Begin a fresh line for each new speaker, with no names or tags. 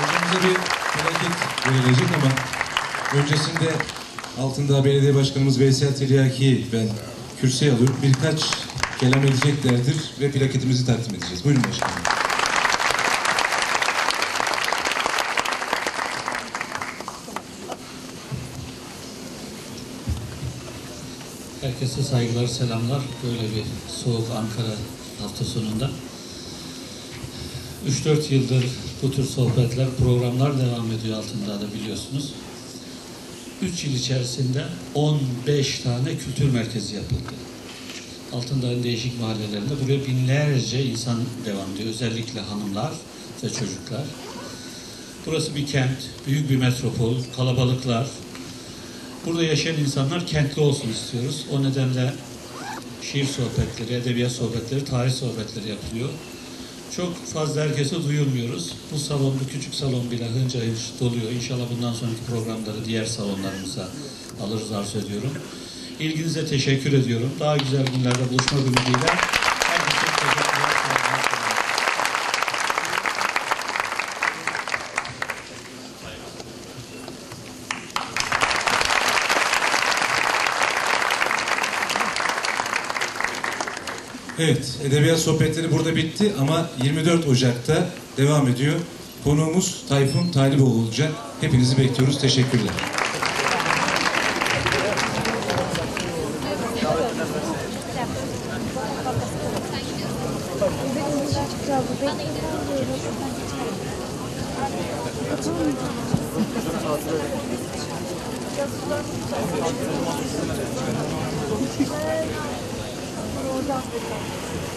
Hocamıza bir felaket verilecek ama öncesinde altında belediye başkanımız Veysel Tiryaki ben kürsüye alıyorum. Birkaç kelam edeceklerdir ve plaketimizi takdim edeceğiz. Buyurun başkanım.
Herkese saygılar, selamlar. Böyle bir soğuk Ankara hafta sonunda. 3-4 yıldır bu tür sohbetler, programlar devam ediyor altında da biliyorsunuz. 3 yıl içerisinde 15 tane kültür merkezi yapıldı. Altındağ'ın değişik mahallelerinde buraya binlerce insan devam ediyor. Özellikle hanımlar ve çocuklar. Burası bir kent, büyük bir metropol, kalabalıklar, Burada yaşayan insanlar kentli olsun istiyoruz. O nedenle şiir sohbetleri, edebiyat sohbetleri, tarih sohbetleri yapılıyor. Çok fazla herkese duyurmuyoruz. Bu salon, bu küçük salon bile hınca hınç doluyor. İnşallah bundan sonraki programları diğer salonlarımıza alırız arzu ediyorum. İlginize teşekkür ediyorum. Daha güzel günlerde buluşmak ümidiyle. Herkese teşekkürler. saygılar, selamlar.
Evet, edebiyat sohbetleri burada bitti ama 24 Ocak'ta devam ediyor. Konuğumuz Tayfun Taliboğlu olacak. Hepinizi bekliyoruz. Teşekkürler.
すいません。